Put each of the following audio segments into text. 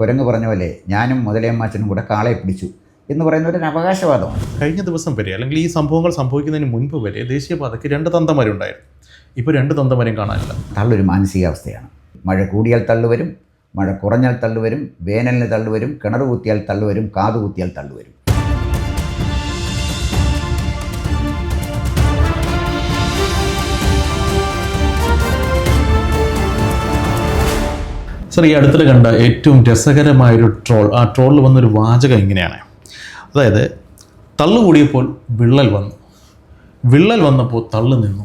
കുരങ്ങ് പറഞ്ഞ പോലെ ഞാനും മുതലയമ്മാച്ചനും കൂടെ കാളയെ പിടിച്ചു എന്ന് പറയുന്ന ഒരു അവകാശവാദമാണ്. കഴിഞ്ഞ ദിവസം വരെ അല്ലെങ്കിൽ ഈ സംഭവങ്ങൾ സംഭവിക്കുന്നതിന് മുൻപ് വരെ ദേശീയപാതയ്ക്ക് രണ്ട് തന്തമാരുണ്ടായിരുന്നു. ഇപ്പോൾ രണ്ട് തന്തമാരും കാണാനില്ല. തള്ളൊരു മാനസികാവസ്ഥയാണ്. മഴ കൂടിയാൽ തള്ളുവരും മഴ കുറഞ്ഞാൽ തള്ളുവരും വേനലിന് തള്ളുവരും കിണർ കുത്തിയാൽ തള്ളുവരും കാതു കുത്തിയാൽ തള്ളുവരും. സർ ഈ അടുത്തിടെ കണ്ട ഏറ്റവും രസകരമായൊരു ട്രോൾ ആ ട്രോളിൽ വന്നൊരു വാചകം ഇങ്ങനെയാണ്. അതായത് തള്ളു കൂടിയപ്പോൾ വിള്ളൽ വന്നു. വിള്ളൽ വന്നപ്പോൾ തള്ളു നിന്നു.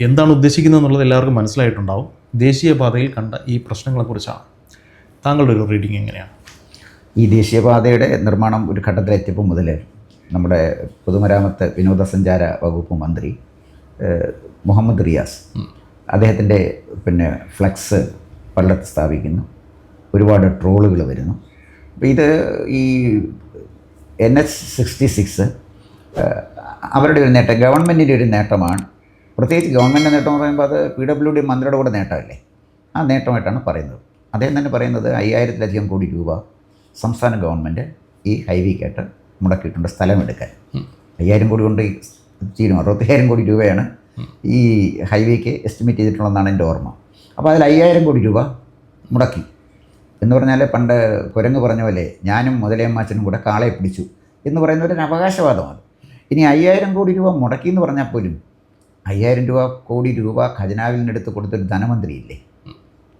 എന്താണ് ഉദ്ദേശിക്കുന്നത് എന്നുള്ളത് എല്ലാവർക്കും മനസ്സിലായിട്ടുണ്ടാവും. ദേശീയപാതയിൽ കണ്ട ഈ പ്രശ്നങ്ങളെക്കുറിച്ചാണ്. താങ്കളുടെ ഒരു റീഡിങ് എങ്ങനെയാണ്? ഈ ദേശീയപാതയുടെ നിർമ്മാണം ഒരു ഘട്ടത്തിലെത്തിയപ്പോൾ മുതൽ നമ്മുടെ പൊതുമരാമത്ത് വിനോദസഞ്ചാര വകുപ്പ് മന്ത്രി മുഹമ്മദ് റിയാസ് അദ്ദേഹത്തിന്റെ പിന്നെ ഫ്ലക്സ് പലയിടത്ത് സ്ഥാപിക്കുന്നു. ഒരുപാട് ട്രോളുകൾ വരുന്നു. അപ്പോൾ ഇത് ഈ എൻ എച്ച് സിക്സ്റ്റി സിക്സ് അവരുടെ ഒരു നേട്ടം ഗവൺമെന്റിന്റെ ഒരു നേട്ടമാണ്. പ്രത്യേകിച്ച് ഗവൺമെന്റിന്റെ നേട്ടം എന്ന് പറയുമ്പോൾ അത് പി ഡബ്ല്യു ഡി മന്ത്രിയുടെ കൂടെ നേട്ടമല്ലേ? ആ നേട്ടമായിട്ടാണ് പറയുന്നത്. അദ്ദേഹം തന്നെ പറയുന്നത് അയ്യായിരത്തിലധികം കോടി രൂപ സംസ്ഥാന ഗവൺമെന്റ് ഈ ഹൈവേക്കായിട്ട് മുടക്കിയിട്ടുണ്ട് സ്ഥലമെടുക്കാൻ. അയ്യായിരം കോടി കൊണ്ട് തീരും അറുപത്തയ്യായിരം കോടി രൂപയാണ് ഈ ഹൈവേക്ക് എസ്റ്റിമേറ്റ് ചെയ്തിട്ടുള്ളതെന്നാണ് എന്റെ ഓർമ്മ. അപ്പോൾ അതിൽ അയ്യായിരം കോടി രൂപ മുടക്കി. എന്ന് പറഞ്ഞാൽ പണ്ട് കുരങ്ങ് പറഞ്ഞ പോലെ ഞാനും മുതലയമ്മാച്ചനും കൂടെ കാളയെ പിടിച്ചു എന്ന് പറയുന്ന ഒരു അവകാശവാദമാണ്. ഇനി അയ്യായിരം കോടി രൂപ മുടക്കി എന്ന് പറഞ്ഞാൽ പോലും അയ്യായിരം രൂപ കോടി രൂപ ഖജനാവിൽ നിന്നെടുത്ത് കൊടുത്തൊരു ധനമന്ത്രിയില്ലേ?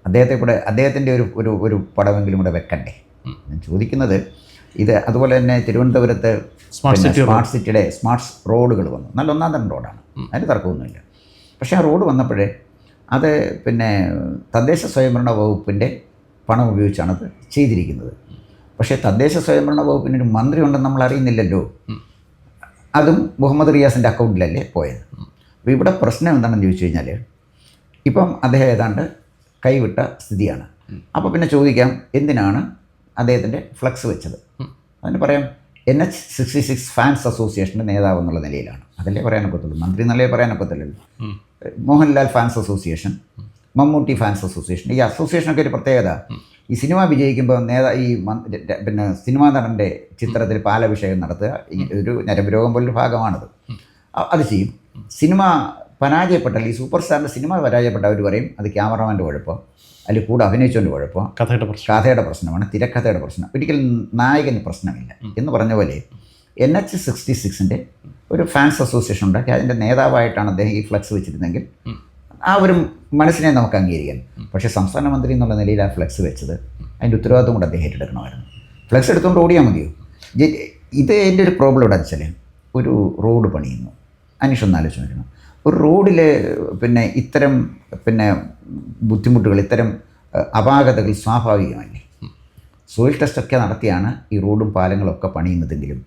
അദ്ദേഹത്തെ കൂടെ അദ്ദേഹത്തിന്റെ ഒരു ഒരു ഒരു പടമെങ്കിലും കൂടെ വെക്കണ്ടേ? ഞാൻ ചോദിക്കുന്നത് ഇത് അതുപോലെ തന്നെ തിരുവനന്തപുരത്ത് സ്മാർട്ട് സിറ്റി സ്മാർട്ട് സിറ്റിയുടെ സ്മാർട്ട് റോഡുകൾ വന്നു. നല്ല ഒന്നാം തരം റോഡാണ് അതിന് തർക്കമൊന്നുമില്ല. പക്ഷേ ആ റോഡ് വന്നപ്പോഴേ അത് പിന്നെ തദ്ദേശ സ്വയംഭരണ വകുപ്പിന്റെ പണം ഉപയോഗിച്ചാണ് അത് ചെയ്തിരിക്കുന്നത്. പക്ഷേ തദ്ദേശ സ്വയംഭരണ വകുപ്പിന് ഒരു മന്ത്രി ഉണ്ടെന്ന് നമ്മൾ അറിയുന്നില്ലല്ലോ. അതും മുഹമ്മദ് റിയാസിന്റെ അക്കൗണ്ടിലല്ലേ പോയത്. അപ്പോൾ ഇവിടെ പ്രശ്നം എന്താണെന്ന് ചോദിച്ചു കഴിഞ്ഞാൽ ഇപ്പം അദ്ദേഹം ഏതാണ്ട് കൈവിട്ട സ്ഥിതിയാണ്. അപ്പോൾ പിന്നെ ചോദിക്കാം എന്തിനാണ് അദ്ദേഹത്തിന്റെ ഫ്ലക്സ് വെച്ചത്? അതിന് പറയാം N H sixty six fans അസോസിയേഷന്റെ നേതാവ് എന്നുള്ള നിലയിലാണ്. അതല്ലേ പറയാനൊക്കത്തുള്ളൂ. മന്ത്രി എന്നല്ലേ പറയാനൊക്കത്തില്ലല്ലോ. Mohanlal fans association Mammootty fans association ഈ അസോസിയേഷനൊക്കെ ഒരു പ്രത്യേകത. ഈ സിനിമ വിജയിക്കുമ്പോൾ നേതാ ഈ പിന്നെ സിനിമാ നടന്റെ ചിത്രത്തിൽ പാലഭിഷേകം നടത്തുക ഒരു നരമ്പരോഗം പോലൊരു ഭാഗമാണത്. അത് ചെയ്യും. സിനിമ പരാജയപ്പെട്ടാൽ ഈ സൂപ്പർ സ്റ്റാറിന്റെ സിനിമ പരാജയപ്പെട്ട അവർ പറയും അത് ക്യാമറമാന്റെ കുഴപ്പം അതിൽ കൂടെ അഭിനയിച്ചുകൊണ്ട് കുഴപ്പം കഥയുടെ പ്രശ്നം. കഥയുടെ പ്രശ്നമാണ് തിരക്കഥയുടെ പ്രശ്നം. ഒരിക്കലും നായകന് പ്രശ്നമില്ല എന്ന് പറഞ്ഞ പോലെ എൻ എച്ച് സിക്സ്റ്റി സിക്സിന്റെ ഒരു ഫാൻസ് അസോസിയേഷൻ ഉണ്ടാക്കി. അതിന്റെ നേതാവായിട്ടാണ് അദ്ദേഹം ഈ ഫ്ലക്സ് വെച്ചിരുന്നെങ്കിൽ ആ ഒരു മനസ്സിനെ നമുക്ക് അംഗീകരിക്കാം. പക്ഷേ സംസ്ഥാന മന്ത്രി എന്നുള്ള നിലയിൽ ആ ഫ്ലക്സ് വെച്ചത് അതിന്റെ ഉത്തരവാദിത്വം കൂടെ അദ്ദേഹം ഏറ്റെടുക്കണമായിരുന്നു. ഫ്ലക്സ് എടുത്തുകൊണ്ട് ഓടിയാൽ മതിയോ? ഇത് എന്റെ ഒരു പ്രോബ്ലം ഇവിടെ വെച്ചാൽ ഒരു റോഡ് പണിയുന്നു. അനീഷ് ഒന്ന് ആലോചിച്ച് നോക്കണം. ഒരു റോഡിൽ പിന്നെ ഇത്തരം പിന്നെ ബുദ്ധിമുട്ടുകൾ ഇത്തരം അപാകതകൾ സ്വാഭാവികമല്ലേ? സോയിൽ ടെസ്റ്റൊക്കെ നടത്തിയാണ് ഈ റോഡും പാലങ്ങളൊക്കെ പണിയുന്നതെങ്കിലും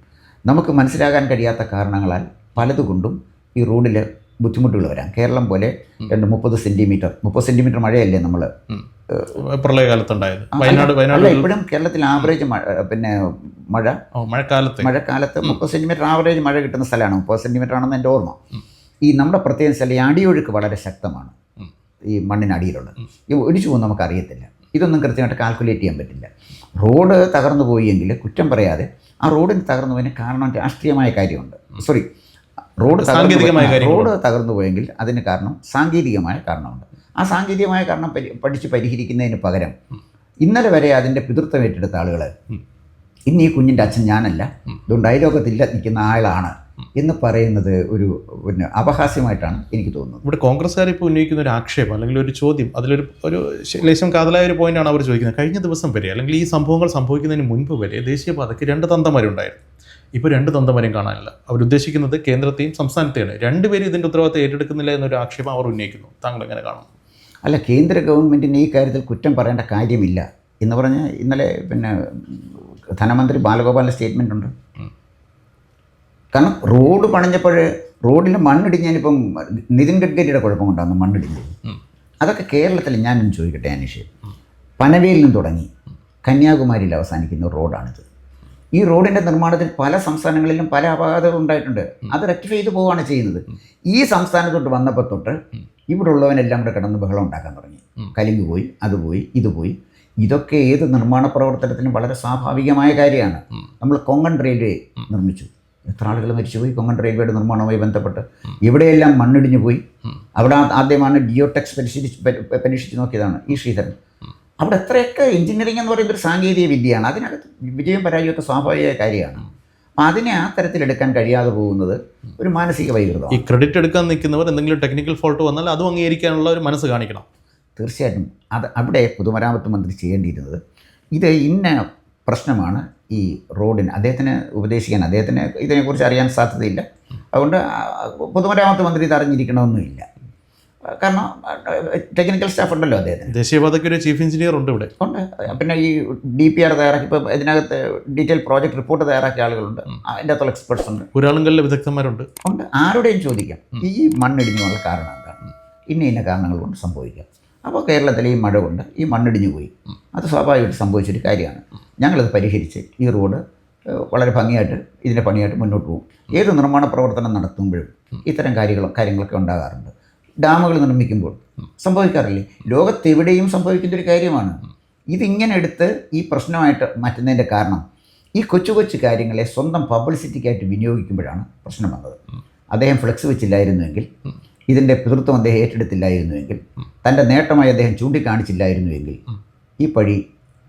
നമുക്ക് മനസ്സിലാകാൻ കഴിയാത്ത കാരണങ്ങളാൽ പലതുകൊണ്ടും ഈ റോഡിൽ ബുദ്ധിമുട്ടുകൾ വരാം. കേരളം പോലെ രണ്ട് മുപ്പത് സെന്റിമീറ്റർ മുപ്പത് സെന്റിമീറ്റർ മഴയല്ലേ നമ്മൾ പ്രളയകാലത്തുണ്ടായത്. വയനാട് ഇപ്പോഴും കേരളത്തിൽ ആവറേജ് മഴ പിന്നെ മഴ മഴക്കാലത്ത്. മഴക്കാലത്ത് മുപ്പത് സെന്റിമീറ്റർ ആവറേജ് മഴ കിട്ടുന്ന സ്ഥലമാണ്. മുപ്പത് സെന്റിമീറ്റർ ആണെന്ന് എന്റെ ഓർമ്മ. ഈ നമ്മുടെ പ്രത്യേക സ്ഥലം ഈ അടിയൊഴുക്ക് വളരെ ശക്തമാണ്. ഈ മണ്ണിനടിയിലുള്ളത്. ഈ ഒടിച്ചു പോകുന്ന നമുക്ക് അറിയത്തില്ല ഇതൊന്നും കൃത്യമായിട്ട് കാൽക്കുലേറ്റ് ചെയ്യാൻ പറ്റില്ല. റോഡ് തകർന്നു പോയെങ്കിൽ കുറ്റം പറയാതെ ആ റോഡിന് തകർന്നു പോയതിന് കാരണം രാഷ്ട്രീയമായ കാര്യമുണ്ട്. സോറി റോഡ് സാങ്കേതികമായ റോഡ് തകർന്നു പോയെങ്കിൽ അതിന് കാരണം സാങ്കേതികമായ കാരണമുണ്ട്. ആ സാങ്കേതികമായ കാരണം പഠിച്ച് പരിഹരിക്കുന്നതിന് പകരം ഇന്നലെ വരെ അതിന്റെ പിതൃത്വം ഏറ്റെടുത്ത ആളുകൾ ഇന്ന് ഈ കുഞ്ഞിന്റെ അച്ഛൻ ഞാനല്ല. ഇതുകൊണ്ട് അയലോകത്തില്ല നിൽക്കുന്ന ആളാണ്. എന്ന് പറയുന്നത് ഒരു പിന്നെ അപഹാസ്യമായിട്ടാണ് എനിക്ക് തോന്നുന്നത്. ഇവിടെ കോൺഗ്രസ്സുകാർ ഇപ്പോൾ ഉന്നയിക്കുന്ന ഒരു ആക്ഷേപം അല്ലെങ്കിൽ ഒരു ചോദ്യം അതിലൊരു ഒരു ലേശം കാതലായ ഒരു പോയിന്റാണ് അവർ ചോദിക്കുന്നത്. കഴിഞ്ഞ ദിവസം വരെ അല്ലെങ്കിൽ ഈ സംഭവങ്ങൾ സംഭവിക്കുന്നതിന് മുൻപ് വരെ ദേശീയപാതയ്ക്ക് രണ്ട് തന്തമാരുണ്ടായിരുന്നു. ഇപ്പോൾ രണ്ട് തന്തമാരും കാണാനില്ല. അവരുദ്ദേശിക്കുന്നത് കേന്ദ്രത്തെയും സംസ്ഥാനത്തെയാണ്. രണ്ടുപേരും ഇതിന്റെ ഉത്തരവാദിത്തം ഏറ്റെടുക്കുന്നില്ല എന്നൊരു ആക്ഷേപം അവർ ഉന്നയിക്കുന്നു. താങ്കൾ എങ്ങനെ കാണുന്നു അല്ല കേന്ദ്ര ഗവൺമെന്റിന് ഈ കാര്യത്തിൽ കുറ്റം പറയേണ്ട കാര്യമില്ല എന്ന് പറഞ്ഞാൽ ഇന്നലെ പിന്നെ ധനമന്ത്രി ബാലഗോപാലിന്റെ സ്റ്റേറ്റ്മെന്റ് ഉണ്ട്. കാരണം റോഡ് പണിഞ്ഞപ്പോൾ റോഡിൽ മണ്ണിടിഞ്ഞതിനിപ്പം നിതിൻ ഗഡ്കരിയുടെ കുഴപ്പം കൊണ്ടാണ് മണ്ണിടിഞ്ഞത്. അതൊക്കെ കേരളത്തിൽ ഞാനും ചോദിക്കട്ടെ അനീഷ്. പനവേലിൽ നിന്ന് തുടങ്ങി കന്യാകുമാരിയിൽ അവസാനിക്കുന്ന റോഡാണിത്. ഈ റോഡിന്റെ നിർമ്മാണത്തിൽ പല സംസ്ഥാനങ്ങളിലും പല അപകടങ്ങൾ ഉണ്ടായിട്ടുണ്ട്. അത് റെക്ടിഫൈ ചെയ്ത് പോവുകയാണ് ചെയ്യുന്നത്. ഈ സംസ്ഥാനത്തോട്ട് വന്നപ്പോൾ തൊട്ട് ഇവിടെ ഉള്ളവനെല്ലാം കൂടെ കിടന്ന് ബഹളം ഉണ്ടാക്കാൻ തുടങ്ങി. കലിങ്ക് പോയി അത് പോയി ഇത് പോയി. ഇതൊക്കെ ഏത് നിർമ്മാണ പ്രവർത്തനത്തിനും വളരെ സ്വാഭാവികമായ കാര്യമാണ്. നമ്മൾ കൊങ്കൺ റെയിൽവേ നിർമ്മിച്ചു. എത്ര ആളുകൾ മരിച്ചുപോയി? കൊങ്കൺ റെയിൽവേയുടെ നിർമ്മാണവുമായി ബന്ധപ്പെട്ട്. ഇവിടെയെല്ലാം മണ്ണിടിഞ്ഞു പോയി. അവിടെ ആദ്യമാണ് ജിയോടെക്സ് പരിശീലിച്ച് പരീക്ഷിച്ച് നോക്കിയതാണ് ഈ ശ്രീധരൻ. അവിടെ എത്രയൊക്കെ എഞ്ചിനീയറിംഗ് എന്ന് പറയുന്നൊരു ഒരു സാങ്കേതിക വിദ്യയാണ്. അതിനകത്ത് വിജയം പരാജയമൊക്കെ സ്വാഭാവിക കാര്യമാണ്. അപ്പം അതിനെ ആ തരത്തിലെടുക്കാൻ കഴിയാതെ പോകുന്നത് ഒരു മാനസിക വൈകൃതം ഈ ക്രെഡിറ്റ് എടുക്കാൻ നിൽക്കുന്നവർ എന്തെങ്കിലും ടെക്നിക്കൽ ഫോൾട്ട് വന്നാൽ അതും അംഗീകരിക്കാനുള്ള ഒരു മനസ്സ് കാണിക്കണം. തീർച്ചയായിട്ടും. അത് അവിടെ പൊതുമരാമത്ത് മന്ത്രി ചെയ്യേണ്ടിയിരുന്നത്. ഇത് ഇന്ന പ്രശ്നമാണ്. ഈ റോഡിന് അദ്ദേഹത്തിന് ഉപദേശിക്കാൻ അദ്ദേഹത്തിന് ഇതിനെക്കുറിച്ച് അറിയാൻ സാധ്യതയില്ല. അതുകൊണ്ട് പൊതുമരാമത്ത് മന്ത്രി ഇത് അറിഞ്ഞിരിക്കണമെന്നുമില്ല കാരണം ടെക്നിക്കൽ സ്റ്റാഫ് ഉണ്ടല്ലോ അദ്ദേഹത്തിന്. ദേശീയപാതയ്ക്ക് ഒരു ചീഫ് എഞ്ചിനീയർ ഉണ്ട് ഇവിടെ. ഉണ്ട്. പിന്നെ ഈ ഡി പി ആർ തയ്യാറാക്കി ഇപ്പോൾ ഇതിനകത്ത് ഡീറ്റെയിൽ പ്രോജക്റ്റ് റിപ്പോർട്ട് തയ്യാറാക്കിയ ആളുകളുണ്ട്. അതിന്റെ അകത്തുള്ള എക്സ്പെർട്സ് ഉണ്ട്. ഒരാളുകളിലെ വിദഗ്ധന്മാരുണ്ട്. ഉണ്ട്. ആരുടെയും ചോദിക്കാം. ഈ മണ്ണിടിഞ്ഞുള്ള കാരണം എന്താണ്? ഇന്ന ഇന്ന കാരണങ്ങൾ കൊണ്ട് സംഭവിക്കാം. അപ്പോൾ കേരളത്തിലെ ഈ മഴ കൊണ്ട് ഈ മണ്ണിടിഞ്ഞു പോയി. അത് സ്വാഭാവികമായിട്ട് സംഭവിച്ചൊരു കാര്യമാണ്. ഞങ്ങളത് പരിഹരിച്ച് ഈ റോഡ് വളരെ ഭംഗിയായിട്ട് ഇതിന്റെ പണിയായിട്ട് മുന്നോട്ട് പോകും. ഏത് നിർമ്മാണ പ്രവർത്തനം നടത്തുമ്പോഴും ഇത്തരം കാര്യങ്ങൾ കാര്യങ്ങളൊക്കെ ഉണ്ടാകാറുണ്ട്. ഡാമുകൾ നിർമ്മിക്കുമ്പോൾ സംഭവിക്കാറില്ലേ? ലോകത്തെവിടെയും സംഭവിക്കുന്ന ഒരു കാര്യമാണ്. ഇതിങ്ങനെ എടുത്ത് ഈ പ്രശ്നമായിട്ട് മാറ്റുന്നതിന്റെ കാരണം ഈ കൊച്ചു കൊച്ചു കാര്യങ്ങളെ സ്വന്തം പബ്ലിസിറ്റിക്കായിട്ട് വിനിയോഗിക്കുമ്പോഴാണ് പ്രശ്നം വന്നത്. അദ്ദേഹം ഫ്ലെക്സ് വെച്ചില്ലായിരുന്നുവെങ്കിൽ ഇതിന്റെ പിതൃത്വം അദ്ദേഹം ഏറ്റെടുത്തില്ലായിരുന്നുവെങ്കിൽ തന്റെ നേട്ടമായി അദ്ദേഹം ചൂണ്ടിക്കാണിച്ചില്ലായിരുന്നുവെങ്കിൽ ഈ പഴി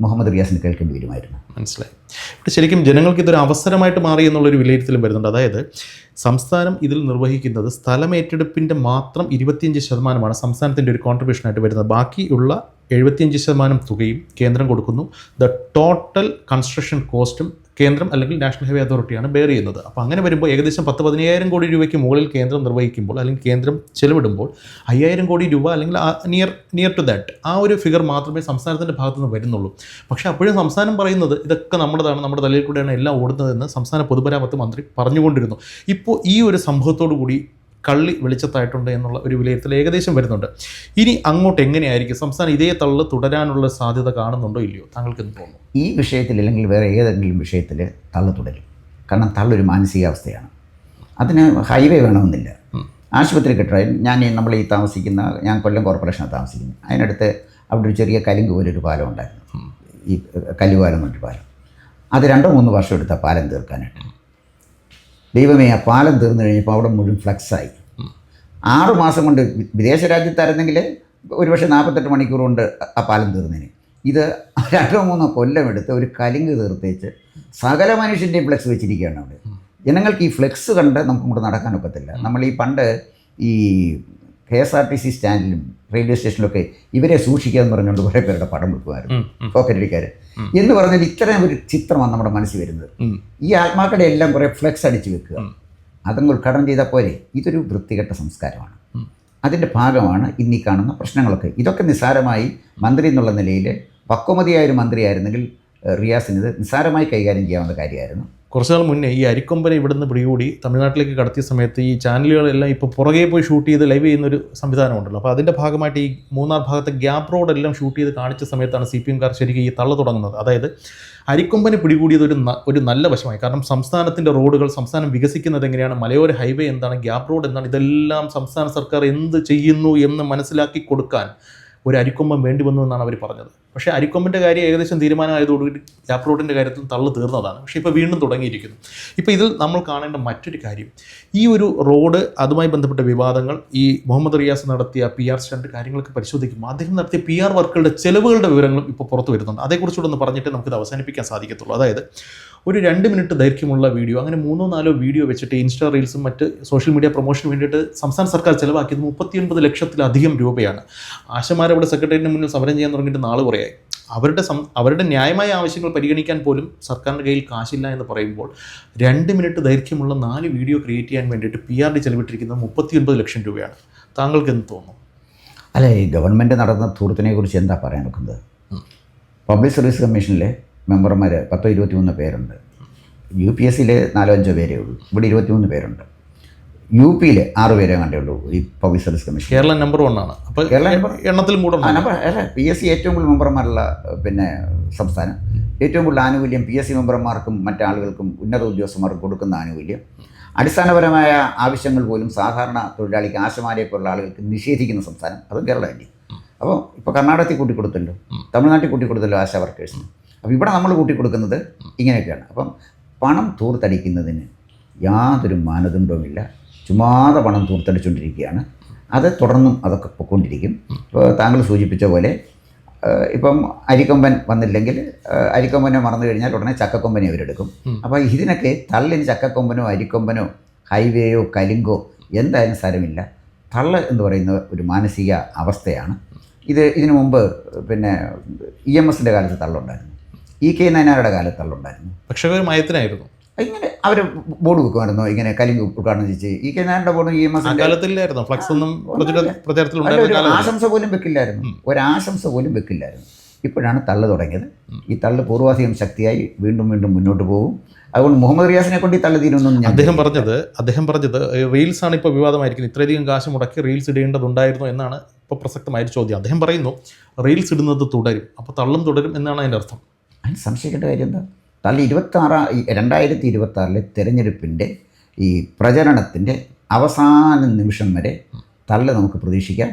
മുഹമ്മദ് റിയാസിന് കേൾക്കേണ്ടി വരുമായിരുന്നു. മനസ്സിലായി. ശരിക്കും ജനങ്ങൾക്ക് ഇതൊരു അവസരമായിട്ട് മാറി എന്നുള്ളൊരു വിലയിരുത്തലും വരുന്നുണ്ട്. അതായത് സംസ്ഥാനം ഇതിൽ നിർവഹിക്കുന്നത് സ്ഥലമേറ്റെടുപ്പിന്റെ മാത്രം ഇരുപത്തിയഞ്ച് ശതമാനമാണ് സംസ്ഥാനത്തിന്റെ ഒരു കോൺട്രിബ്യൂഷനായിട്ട് വരുന്നത്. ബാക്കിയുള്ള എഴുപത്തിയഞ്ച് ശതമാനം തുകയും കേന്ദ്രം കൊടുക്കുന്നു. ദ ടോട്ടൽ കൺസ്ട്രക്ഷൻ കോസ്റ്റും കേന്ദ്രം അല്ലെങ്കിൽ നാഷണൽ ഹൈവേ അതോറിറ്റിയാണ് ബെയർ ചെയ്യുന്നത്. അപ്പോൾ അങ്ങനെ വരുമ്പോൾ ഏകദേശം പത്ത് പതിനയ്യായിരം കോടി രൂപയ്ക്ക് മുകളിൽ കേന്ദ്രം നിർവഹിക്കുമ്പോൾ അല്ലെങ്കിൽ കേന്ദ്രം ചെലവിടുമ്പോൾ അയ്യായിരം കോടി രൂപ അല്ലെങ്കിൽ നിയർ നിയർ ടു ദാറ്റ് ആ ഒരു ഫിഗർ മാത്രമേ സംസ്ഥാനത്തിന്റെ ഭാഗത്തു നിന്ന് വരുന്നുള്ളൂ. പക്ഷേ അപ്പോഴും സംസ്ഥാനം പറയുന്നത് ഇതൊക്കെ നമ്മുടേതാണ് നമ്മുടെ തലയിൽ കൂടെയാണ് എല്ലാം ഓടുന്നതെന്ന് സംസ്ഥാന പൊതുമരാമത്ത് മന്ത്രി പറഞ്ഞുകൊണ്ടിരുന്നു. ഇപ്പോൾ ഈ ഒരു സംഭവത്തോടു കൂടി കള്ളി വെളിച്ചത്തായിട്ടുണ്ട് എന്നുള്ള ഒരു വിലയിരുത്തൽ ഏകദേശം വരുന്നുണ്ട്. ഇനി അങ്ങോട്ട് എങ്ങനെയായിരിക്കും? സംസ്ഥാനം ഇതേ തള്ള് തുടരാനുള്ള സാധ്യത കാണുന്നുണ്ടോ ഇല്ലയോ? താങ്കൾക്ക് എന്ത് തോന്നുന്നു? ഈ വിഷയത്തിൽ അല്ലെങ്കിൽ വേറെ ഏതെങ്കിലും വിഷയത്തിൽ തള്ളു തുടരും. കാരണം തള്ളൊരു മാനസികാവസ്ഥയാണ്. അതിന് ഹൈവേ വേണമെന്നില്ല. ആശുപത്രി കെട്ടിടം ഞാൻ നമ്മൾ ഈ താമസിക്കുന്ന ഞാൻ കൊല്ലം കോർപ്പറേഷനാണ് താമസിക്കുന്നത്. അതിനടുത്ത് അവിടെ ഒരു ചെറിയ കലിങ്ക് പോലൊരു പാലം ഉണ്ടായിരുന്നു. ഈ കല്ലുപാലം എന്നൊരു പാലം. അത് രണ്ടോ മൂന്ന് വർഷം എടുത്ത പാലം തീർക്കാനായിട്ട്. ദൈവമേ ആ പാലം തീർന്നു കഴിഞ്ഞപ്പോൾ അവിടെ മുഴുവൻ ഫ്ലക്സായി ആറു മാസം കൊണ്ട് വിദേശ രാജ്യത്തായിരുന്നെങ്കിൽ ഒരുപക്ഷെ നാൽപ്പത്തെട്ട് മണിക്കൂർ കൊണ്ട് ആ പാലം തീർന്നതിന് ഇത് രണ്ടോ മൂന്നോ കൊല്ലം എടുത്ത് ഒരു കലിങ്ക് തീർത്തേച്ച് സകല മനുഷ്യന്റെയും ഫ്ലെക്സ് വെച്ചിരിക്കുകയാണ് അവിടെ. ജനങ്ങൾക്ക് ഈ ഫ്ലെക്സ് കണ്ട് നമുക്ക് ഇങ്ങോട്ട് നടക്കാൻ ഒക്കത്തില്ല. നമ്മൾ ഈ പണ്ട് ഈ K S R T C സ്റ്റാൻഡിലും railway സ്റ്റേഷനിലൊക്കെ ഇവരെ സൂക്ഷിക്കുക എന്ന് പറഞ്ഞുകൊണ്ട് കുറേ പേരുടെ പടം വെക്കുമായിരുന്നു. പോക്കറ്റടിക്കാർ എന്ന് പറഞ്ഞാൽ ഇത്തരം ഒരു ചിത്രമാണ് നമ്മുടെ മനസ്സിൽ വരുന്നത്. ഈ ആത്മാക്കളുടെ എല്ലാം കുറേ ഫ്ലെക്സ് അടിച്ച് വെക്കുക. അതങ്ങ് ഉദ്ഘാടനം ചെയ്താൽ പോലെ ഇതൊരു വൃത്തികെട്ട സംസ്കാരമാണ്. അതിന്റെ ഭാഗമാണ് ഇന്നീ കാണുന്ന പ്രശ്നങ്ങളൊക്കെ. ഇതൊക്കെ നിസ്സാരമായി മന്ത്രി എന്നുള്ള നിലയിൽ പക്വമതിയായ ഒരു മന്ത്രിയായിരുന്നെങ്കിൽ റിയാസിന് ഇത് നിസ്സാരമായി കൈകാര്യം ചെയ്യാവുന്ന കാര്യമായിരുന്നു. കുറച്ച് നാൾ മുന്നേ ഈ അരിക്കൊമ്പനെ ഇവിടുന്ന് പിടികൂടി തമിഴ്നാട്ടിലേക്ക് കടത്തിയ സമയത്ത് ഈ ചാനലുകളെല്ലാം ഇപ്പോൾ പുറകെ പോയി ഷൂട്ട് ചെയ്ത് ലൈവ് ചെയ്യുന്ന ഒരു സംവിധാനം ഉണ്ടല്ലോ അപ്പോൾ അതിന്റെ ഭാഗമായിട്ട് ഈ മൂന്നാർ ഭാഗത്തെ ഗ്യാപ് റോഡെല്ലാം ഷൂട്ട് ചെയ്ത് കാണിച്ച സമയത്താണ് സി പി എംകാർ ശരിക്കും ഈ തള്ള തുടങ്ങുന്നത്. അതായത് അരിക്കൊമ്പനെ പിടികൂടിയത് ഒരു ഒരു നല്ല വശമായി. കാരണം സംസ്ഥാനത്തിന്റെ റോഡുകൾ സംസ്ഥാനം വികസിക്കുന്നത് എങ്ങനെയാണ് മലയോര ഹൈവേ എന്താണ് ഗ്യാപ് റോഡ് എന്താണ് ഇതെല്ലാം സംസ്ഥാന സർക്കാർ എന്ത് ചെയ്യുന്നു എന്ന് മനസ്സിലാക്കി കൊടുക്കാൻ ഒരു അരിക്കൊമ്പൻ വേണ്ടി വന്നു എന്നാണ് അവർ പറഞ്ഞത്. പക്ഷേ അരിക്കൊമ്പന്റെ കാര്യം ഏകദേശം തീരുമാനമായതോടുകൂടി റോഡിന്റെ കാര്യത്തിൽ തള്ളു തീർന്നതാണ്. പക്ഷേ ഇപ്പോൾ വീണ്ടും തുടങ്ങിയിരിക്കുന്നു. ഇപ്പോൾ ഇതിൽ നമ്മൾ കാണേണ്ട മറ്റൊരു കാര്യം ഈ ഒരു റോഡ് അതുമായി ബന്ധപ്പെട്ട വിവാദങ്ങൾ ഈ മുഹമ്മദ് റിയാസ് നടത്തിയ പി ആർ സ്റ്റാൻഡ് കാര്യങ്ങളൊക്കെ പരിശോധിക്കുമ്പോൾ അദ്ദേഹം നടത്തിയ പി ആർ വർക്കുകളുടെ ചെലവുകളുടെ വിവരങ്ങളും ഇപ്പോൾ പുറത്തു വരുന്നുണ്ട്. അതേക്കുറിച്ചുകൂടെ ഒന്ന് പറഞ്ഞിട്ട് നമുക്കിത് അവസാനിപ്പിക്കാൻ സാധിക്കത്തുള്ളൂ. അതായത് ഒരു രണ്ട് മിനിറ്റ് ദൈർഘ്യമുള്ള വീഡിയോ അങ്ങനെ മൂന്നോ നാലോ വീഡിയോ വെച്ചിട്ട് ഇൻസ്റ്റാ റീൽസും മറ്റ് സോഷ്യൽ മീഡിയ പ്രൊമോഷന് വേണ്ടിയിട്ട് സംസ്ഥാന സർക്കാർ ചിലവാക്കിയത് മുപ്പത്തിയൊൻപത് ലക്ഷത്തിലധികം രൂപയാണ്. ആശമാരവിടെ സെക്രട്ടേറിയറ്റിന് മുന്നിൽ സമരം ചെയ്യാൻ തുടങ്ങിയിട്ട് നാൾ കുറയായി. അവരുടെ സം അവരുടെ ന്യായമായ ആവശ്യങ്ങൾ പരിഗണിക്കാൻ പോലും സർക്കാരിന്റെ കയ്യിൽ കാശില്ല എന്ന് പറയുമ്പോൾ രണ്ട് മിനിറ്റ് ദൈർഘ്യമുള്ള നാല് വീഡിയോ ക്രിയേറ്റ് ചെയ്യാൻ വേണ്ടിയിട്ട് പി ആർ ഡി ചെലവിട്ടിരിക്കുന്നത് മുപ്പത്തിയൊൻപത് ലക്ഷം രൂപയാണ്. താങ്കൾക്ക് എന്ത് തോന്നുന്നു അല്ല ഈ ഗവൺമെന്റ് നടന്ന ധൂർത്തിനെ കുറിച്ച് എന്താ പറയാൻ നോക്കുന്നത് പബ്ലിക് സർവീസ് കമ്മീഷനിലെ മെമ്പർമാർ പത്തോ ഇരുപത്തി മൂന്ന് പേരുണ്ട്. യു പി എസ് സിയിലെ നാലോ അഞ്ചോ പേരേ ഉള്ളൂ. ഇവിടെ ഇരുപത്തിമൂന്ന് പേരുണ്ട്. യു പിയിൽ ആറ് പേരെ കണ്ടേ ഉള്ളൂ ഈ public service commission. Kerala number one ആണ്. അപ്പോൾ കേരള എണ്ണത്തിൽ മൂടം ആ നമ്പർ അല്ല പി എസ് സി ഏറ്റവും കൂടുതൽ മെമ്പർമാരുള്ള പിന്നെ സംസ്ഥാനം. ഏറ്റവും കൂടുതൽ ആനുകൂല്യം പി എസ് സി മെമ്പർമാർക്കും മറ്റാളുകൾക്കും ഉന്നത ഉദ്യോഗസ്ഥന്മാർക്കും കൊടുക്കുന്ന ആനുകൂല്യം. അടിസ്ഥാനപരമായ ആവശ്യങ്ങൾ പോലും സാധാരണ തൊഴിലാളിക്ക് ആശമാരെ പോലുള്ള ആളുകൾക്ക് നിഷേധിക്കുന്ന സംസ്ഥാനം. അതും കേരളമല്ലേ അപ്പോൾ ഇപ്പോൾ കർണാടകത്തിൽ കൂട്ടിക്കൊടുത്തല്ലോ തമിഴ്നാട്ടിൽ കൂട്ടിക്കൊടുത്തല്ലോ ആശാ വർക്കേഴ്സിന് അപ്പോൾ ഇവിടെ നമ്മൾ കൂട്ടിക്കൊടുക്കുന്നത് ഇങ്ങനെയൊക്കെയാണ്. അപ്പം പണം തൂർത്തടിക്കുന്നതിന് യാതൊരു മാനദണ്ഡവുമില്ല. ചുമ്മാതെ പണം തൂർത്തടിച്ചുകൊണ്ടിരിക്കുകയാണ്. അത് തുടർന്നും അതൊക്കെ പൊക്കൊണ്ടിരിക്കും ഇപ്പോൾ താങ്കൾ സൂചിപ്പിച്ച പോലെ ഇപ്പം അരിക്കൊമ്പൻ വന്നില്ലെങ്കിൽ അരിക്കൊമ്പനെ മറന്നു കഴിഞ്ഞാൽ ഉടനെ ചക്കക്കൊമ്പനെ അവരെടുക്കും അപ്പോൾ ഇതിനൊക്കെ തള്ളിന് ചക്കക്കൊമ്പനോ അരിക്കൊമ്പനോ ഹൈവേയോ കലിങ്കോ എന്തായാലും സ്ഥലമില്ല. തള്ള് എന്ന് പറയുന്ന ഒരു മാനസിക അവസ്ഥയാണ്. ഇത് ഇതിനു മുമ്പ് പിന്നെ ഇ എം എസിന്റെ കാലത്ത് തള്ളുണ്ടായിരുന്നു. ഇ കെ നയനാരുടെ കാലത്ത് തള്ളുണ്ടായിരുന്നു. പക്ഷേ ഒരു മയത്തിനായിരുന്നു. ഇങ്ങനെ അവർ ബോർഡ് വെക്കുമായിരുന്നു ഇങ്ങനെ കലിംഗ് ഉദ്ഘാടനം ചെയ്ച്ച് ഈ കെ ബോർഡ് ഈ മാസം ഫ്ലക്സ് ഒന്നും ആശംസ പോലും വെക്കില്ലായിരുന്നു. ഒരാശംസ പോലും വെക്കില്ലായിരുന്നു. ഇപ്പോഴാണ് തള്ളു തുടങ്ങിയത്. ഈ തള്ള് പൂർവാധികം ശക്തിയായി വീണ്ടും വീണ്ടും മുന്നോട്ട് പോകും. അതുകൊണ്ട് മുഹമ്മദ് റിയാസിനെ കൊണ്ട് ഈ തള്ളു തീരുമെന്നൊന്നും ഞാൻ അദ്ദേഹം പറഞ്ഞത് അദ്ദേഹം പറഞ്ഞത് റീൽസ് ആണ് ഇപ്പോൾ വിവാദമായിരിക്കുന്നത്. ഇത്രയധികം കാശ് മുടക്കി റീൽസ് ഇടേണ്ടതുണ്ടായിരുന്നു എന്നാണ് ഇപ്പോൾ പ്രസക്തമായൊരു ചോദ്യം. അദ്ദേഹം പറയുന്നു റീൽസ് ഇടുന്നത് തുടരും അപ്പോൾ തള്ളും തുടരും എന്നാണ് അതിന്റെ അർത്ഥം. അതിന് സംശയിക്കേണ്ട കാര്യം എന്താ? തള്ളി ഇരുപത്താറാം രണ്ടായിരത്തി ഇരുപത്തി ആറിലെ തെരഞ്ഞെടുപ്പിന്റെ ഈ പ്രചരണത്തിന്റെ അവസാന നിമിഷം വരെ തള്ള് നമുക്ക് പ്രതീക്ഷിക്കാം.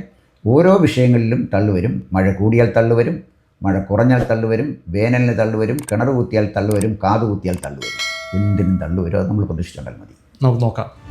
ഓരോ വിഷയങ്ങളിലും തള്ളു വരും. മഴ കൂടിയാൽ തള്ളു വരും. മഴ കുറഞ്ഞാൽ തള്ളു വരും. വേനലിന് തള്ളു വരും. കിണർ കുത്തിയാൽ തള്ളു വരും. കാത് കുത്തിയാൽ തള്ളു വരും. എന്തിനും തള്ളു വരും. അത് നമ്മൾ പ്രതീക്ഷിച്ചാൽ മതി. നമുക്ക് നോക്കാം.